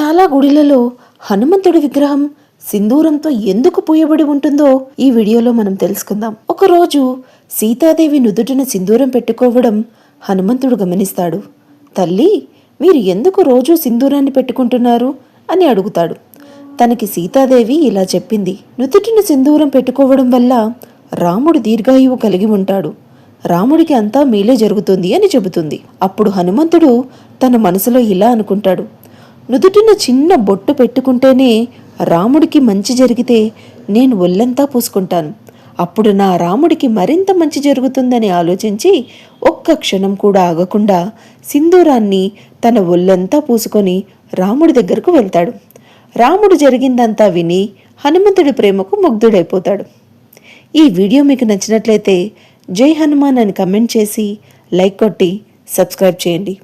చాలా గుడిలలో హనుమంతుడి విగ్రహం సింధూరంతో ఎందుకు పూయబడి ఉంటుందో ఈ వీడియోలో మనం తెలుసుకుందాం. ఒకరోజు సీతాదేవి నుదుటిన సింధూరం పెట్టుకోవడం హనుమంతుడు గమనిస్తాడు. తల్లి మీరు ఎందుకు రోజూ సింధూరాన్ని పెట్టుకుంటున్నారు? అని అడుగుతాడు. తనకి సీతాదేవి ఇలా చెప్పింది. నుదుటిన సింధూరం పెట్టుకోవడం వల్ల రాముడు దీర్ఘాయువు కలిగి ఉంటాడు. రాముడికి అంతా మీలే జరుగుతుంది అని చెబుతుంది. అప్పుడు హనుమంతుడు తన మనసులో ఇలా అనుకుంటాడు. నుదుటిన చిన్న బొట్టు పెట్టుకుంటేనే రాముడికి మంచి జరిగితే నేను ఒళ్ళంతా పూసుకుంటాను. అప్పుడు నా రాముడికి మరింత మంచి జరుగుతుందని ఆలోచించి ఒక్క క్షణం కూడా ఆగకుండా సింధూరాన్ని తన ఒళ్ళంతా పూసుకొని రాముడి దగ్గరకు వెళ్తాడు. రాముడు జరిగిందంతా విని హనుమంతుడి ప్రేమకు ముగ్ధుడైపోతాడు. ఈ వీడియో మీకు నచ్చినట్లయితే జై హనుమాన్ అని కమెంట్ చేసి లైక్ కొట్టి సబ్స్క్రైబ్ చేయండి.